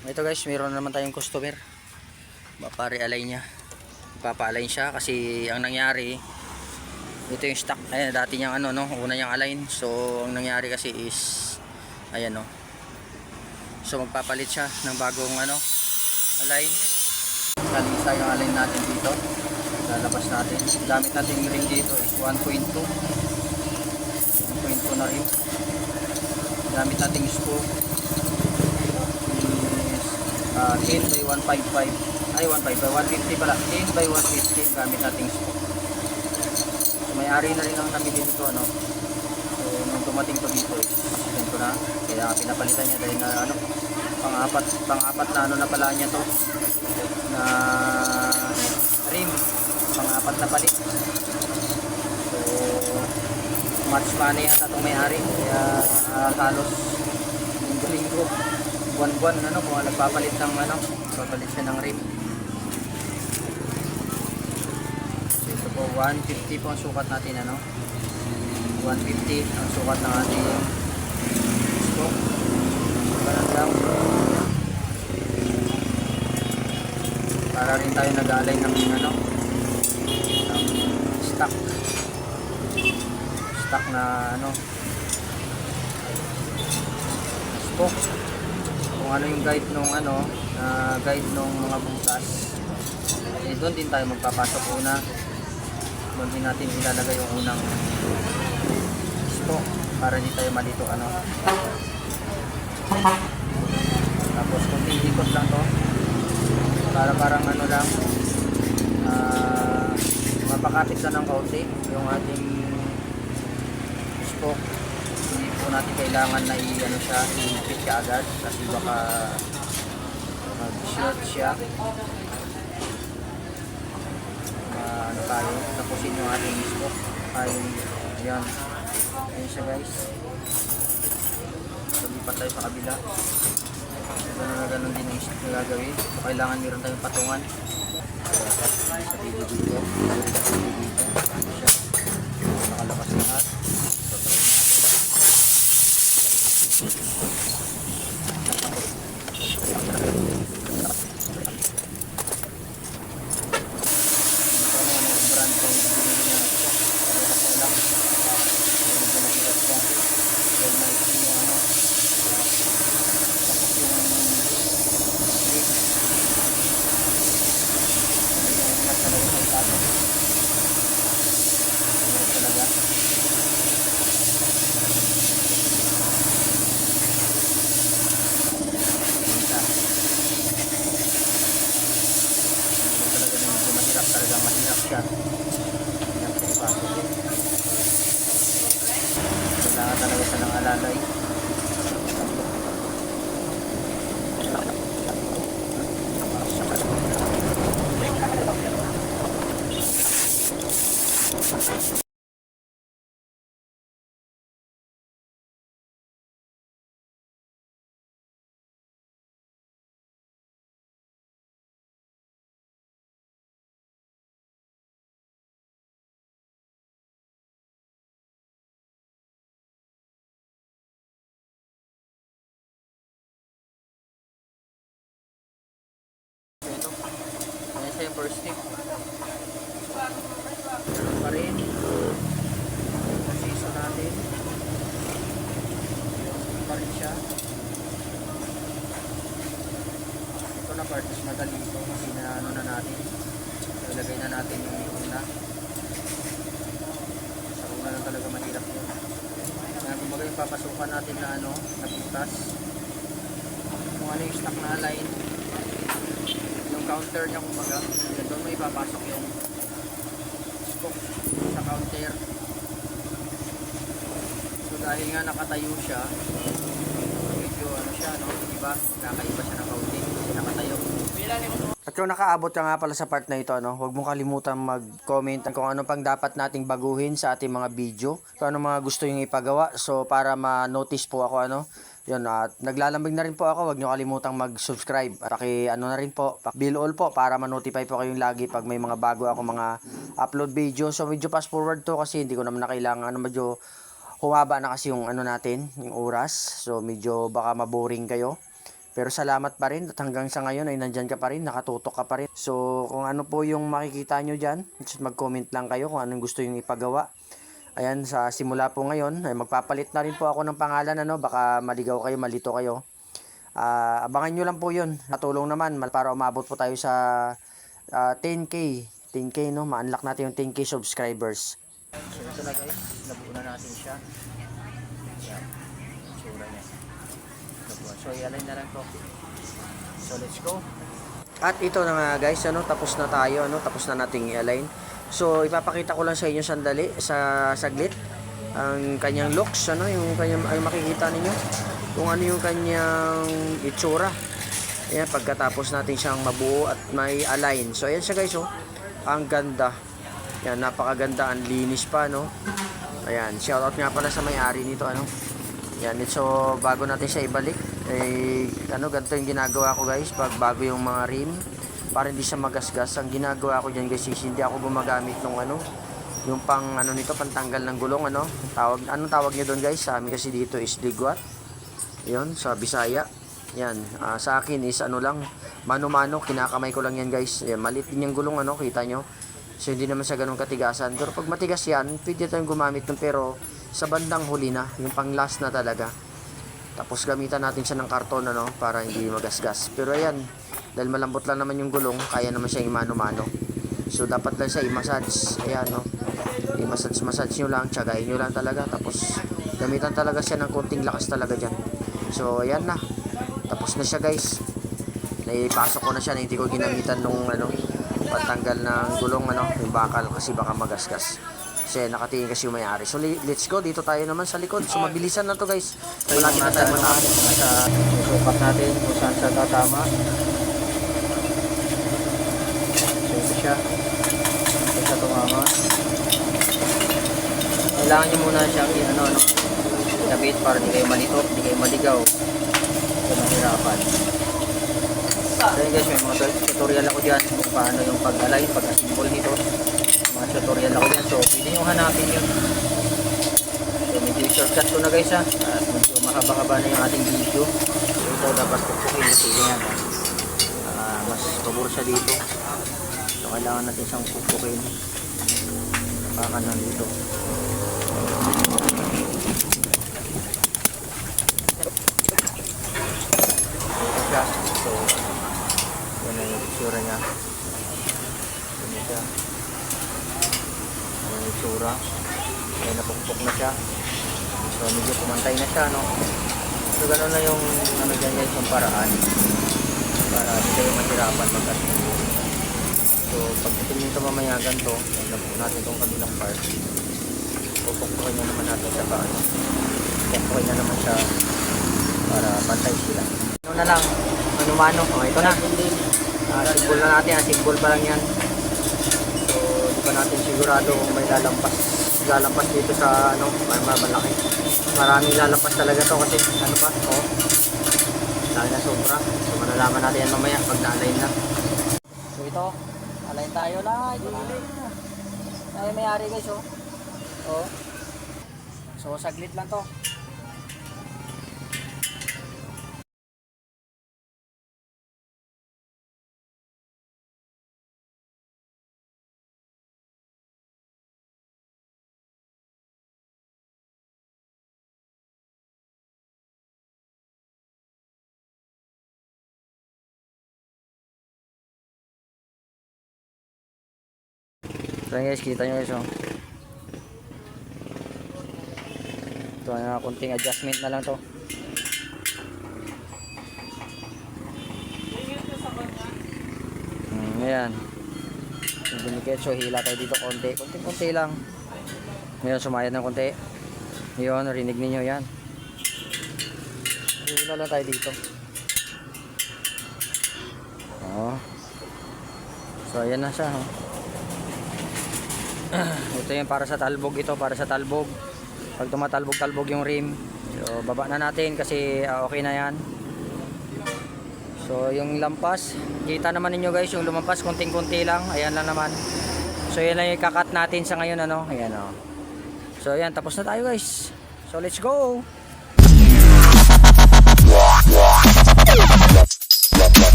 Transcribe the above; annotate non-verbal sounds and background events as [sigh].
Ito guys, na naman tayong customer. Mapare-align niya. Ipapa-align siya kasi ang nangyari ito yung stock. Ayan, dati niyang ano no, una niyang align. So, ang nangyari kasi is ayan no. So, magpapalit siya ng bagong ano, align. Kaling isa yung align natin dito. Lalabas natin. Gamit natin yung ring dito is 1.2. 1.2 na rin. Gamit natin yung is uh, 10 by 155 ay 155 150 pala. 10 by 150 gamit nating spoke so may-ari na rin ang namili nito ano. So nung dumating to dito eh na. Kaya pinapalitan niya dahil na ano pang-apat pang-apat na ano na pala niya to. Na rim. Pang-apat na palit so much money yata itong may-ari. Kaya ah, halos linggo-linggo buwan-buwan ano kung nagpapalit ng ano nagpapalit siya ng rim so ito po 150 po ang sukat natin ano. 150 ang sukat ng ating ganun lang. Para rin tayo nag-aalay ng ano ng stock. Stock na ano spoke kung ano yung guide nung ano na guide nung mga butas. Eh doon din tayo magpapasok. Una doon din natin ilalagay yung unang spoke para hindi tayo malito ano. Tapos kunting ikot lang to para parang ano lang ah mapakapit lang ng kaunti yung ating po natin kailangan na i-ano siya, i-fit ka agad kasi baka mag-short siya. Ano tayo, tapusin yung ating smoke. Ay, ayan. Ayan siya guys. So, tayo sa kabila. Ganun na ganun din yung step na gagawin. So, kailangan meron tayong patungan. Sa video dito. Dito. Ayan siya. Nakalabas lahat. So, try natin. Ito ano, ano, brand ko yung binili niya. Ito, lang. Medyo mahirap siya. Dahil maiksi yung ano. Tapos yung clip. Medyo ingat talaga sa itato. Ingat talaga. Isa. Hindi talaga medyo mahirap talaga mahirap siya. Yan po ipasok din. Kailangan talaga siya ng alalay. Ito. Ayan siya yung first step. Ganun pa rin. Preciso natin. Ganun pa rin siya. Ito na part is madali ito kasi na ano na natin. Ilagay na natin yung una. Sa una lang talaga mahirap yun. Kaya kumbaga yung papasukan natin na ano, na butas. Kung ano yung stock na yung counter niya kumbaga. Doon may papasok yung spoke sa counter. So dahil nga nakatayo siya medyo ano siya no? Iba kakaiba siya ng kaunti. Kasi nakatayo. At kung nakaabot ka nga pala sa part na ito, ano, huwag mong kalimutan mag-comment kung ano pang dapat nating baguhin sa ating mga video, kung ano mga gusto yung ipagawa. So, para ma-notice po ako, ano, yun, at naglalambing na rin po ako, huwag nyo kalimutang mag-subscribe. At paki, ano na rin po, bill all po, para ma-notify po kayong lagi pag may mga bago ako mga upload video. So, medyo fast forward to kasi hindi ko naman na kailangan, ano, medyo humaba na kasi yung ano natin, yung oras. So, medyo baka maboring kayo. Pero salamat pa rin at hanggang sa ngayon ay nandyan ka pa rin, nakatutok ka pa rin. So kung ano po yung makikita nyo dyan, just mag-comment lang kayo kung anong gusto yung ipagawa. Ayan, sa simula po ngayon, ay magpapalit na rin po ako ng pangalan, ano, baka maligaw kayo, malito kayo. Ah, abangan nyo lang po yun. Natulong naman para umabot po tayo sa ah, 10k. 10k, no? Ma-unlock natin yung 10k subscribers. So ito na guys, nabuo na natin siya. Yan, tsura niya. So i-align na lang to. So let's go. At ito na nga guys, ano, tapos na tayo, ano, tapos na nating i-align. So, ipapakita ko lang sa inyo sandali, sa saglit, ang kanyang looks, ano, yung kanyang, ay makikita ninyo, kung ano yung kanyang itsura. Ayan, pagkatapos natin siyang mabuo at may align. So, ayan siya guys, oh. Ang ganda. Yan, napakaganda, ang linis pa, no. Ayan, shoutout nga pala sa may-ari nito, ano. Yan, so bago natin siya ibalik, eh, ano, ganito yung ginagawa ko guys, pag bago yung mga rim, para hindi siya magasgas. Ang ginagawa ko dyan guys, is hindi ako gumagamit ng ano, yung pang ano nito, pantanggal ng gulong, ano, tawag, anong tawag niyo doon guys, sa amin kasi dito is ligwat. Yun, sa Bisaya. Yan, ah, sa akin is ano lang, mano-mano, kinakamay ko lang yan guys. Yan, maliit din yung gulong, ano, kita nyo. So hindi naman siya ganun katigasan. Pero pag matigas yan, pwede tayong gumamit nun. Pero sa bandang huli na, yung pang last na talaga. Tapos gamitan natin siya ng karton ano, para hindi magasgas. Pero ayan, dahil malambot lang naman yung gulong, kaya naman siya imano-mano. So dapat lang siya i-massage. Ayan no. I-massage-massage nyo lang, tsagain nyo lang talaga. Tapos gamitan talaga siya ng konting lakas talaga dyan. So ayan na. Tapos na siya guys. Naipasok ko na siya na hindi ko ginamitan nung ano, pantanggal ng gulong ano, yung bakal kasi baka magasgas. Kasi nakatingin kasi yung may-ari. So let's go, dito tayo naman sa likod. So mabilisan na to guys. So Malapit na nasa, tayo ano, matapos. nasa susukat natin kung saan siya tatama. So ito siya. Ito siya tumama. Kailangan nyo muna siyang ano, ano, ikabit para di kayo malito, di kayo maligaw. Di mahirapan. So yun guys, may mga tu- tutorial ako dyan kung paano yung pag-align, pag-assemble nito. Mga tutorial ako dyan. So pwede nyo hanapin yun. So medyo shortcut ko na guys ha. At medyo mahaba-haba na yung ating video. So ito dapat tukukin yung sige yan. Ah, mas pabor siya dito. So kailangan natin siyang pupukin. Pakan lang. So yan na yung itsura niya. Yan siya. Yan yung itsura. Ayan, napukpok na siya. So, medyo kumantay na siya, no? So, gano'n na yung, ano dyan guys, yung paraan. Para hindi kayo mahirapan mag So, pag tingin ito mamaya ganito, tignan po natin itong kabilang part. Pupukpukin na naman natin siya paano. Pupukpukin na naman siya para bantay sila. Ano na lang, ano-mano. Oh, ito na. Ah, simbol na natin, ah, simbol pa lang yan. So, di pa natin sigurado kung may lalampas lalampas dito sa ano, malaki. Maraming lalampas talaga to kasi ano pa, oh. Laki na sobra. So, malalaman natin yan mamaya pag na-align na. So, ito, align tayo. Dili. Ay, may ari guys, oh. Oh. So, saglit lang to. Yun guys, kita nyo guys oh. Ito na kunting adjustment na lang to. Hmm, ayan. Yung Dinikit, so hila tayo dito konti. Konting-konti lang. Ngayon, sumayad ng konti. Yun, rinig ninyo yan. Hila lang tayo dito. Oh. So, ayan na siya. Oh. [clears throat] ito yung para sa talbog. Ito para sa talbog. Pag tumatalbog-talbog yung rim. So baba na natin kasi ah, okay na yan. So yung lampas. Kita naman ninyo guys yung lumampas kunting-kunti lang. Ayan lang naman. So yan lang yung kakat natin sa ngayon ano? Ayan oh. so ayan tapos na tayo guys. So let's go